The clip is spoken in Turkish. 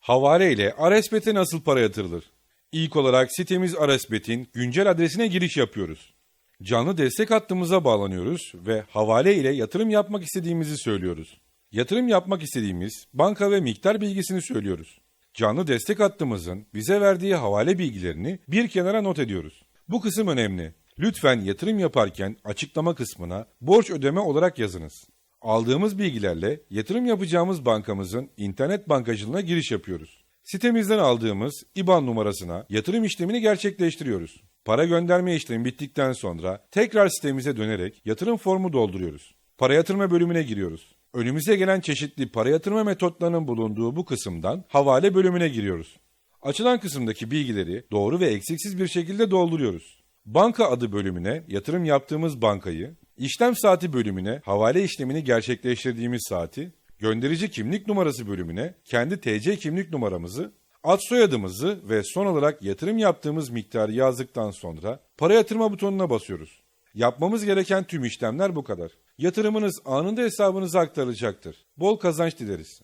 Havale ile Aresbet'e nasıl para yatırılır? İlk olarak sitemiz Aresbet'in güncel adresine giriş yapıyoruz. Canlı destek hattımıza bağlanıyoruz ve havale ile yatırım yapmak istediğimizi söylüyoruz. Yatırım yapmak istediğimiz banka ve miktar bilgisini söylüyoruz. Canlı destek hattımızın bize verdiği havale bilgilerini bir kenara not ediyoruz. Bu kısım önemli. Lütfen yatırım yaparken açıklama kısmına borç ödeme olarak yazınız. Aldığımız bilgilerle yatırım yapacağımız bankamızın internet bankacılığına giriş yapıyoruz. Sitemizden aldığımız IBAN numarasına yatırım işlemini gerçekleştiriyoruz. Para gönderme işlemi bittikten sonra tekrar sitemize dönerek yatırım formu dolduruyoruz. Para yatırma bölümüne giriyoruz. Önümüze gelen çeşitli para yatırma metotlarının bulunduğu bu kısımdan havale bölümüne giriyoruz. Açılan kısımdaki bilgileri doğru ve eksiksiz bir şekilde dolduruyoruz. Banka adı bölümüne yatırım yaptığımız bankayı, işlem saati bölümüne havale işlemini gerçekleştirdiğimiz saati, gönderici kimlik numarası bölümüne kendi TC kimlik numaramızı, ad soyadımızı ve son olarak yatırım yaptığımız miktarı yazdıktan sonra para yatırma butonuna basıyoruz. Yapmamız gereken tüm işlemler bu kadar. Yatırımınız anında hesabınıza aktarılacaktır. Bol kazanç dileriz.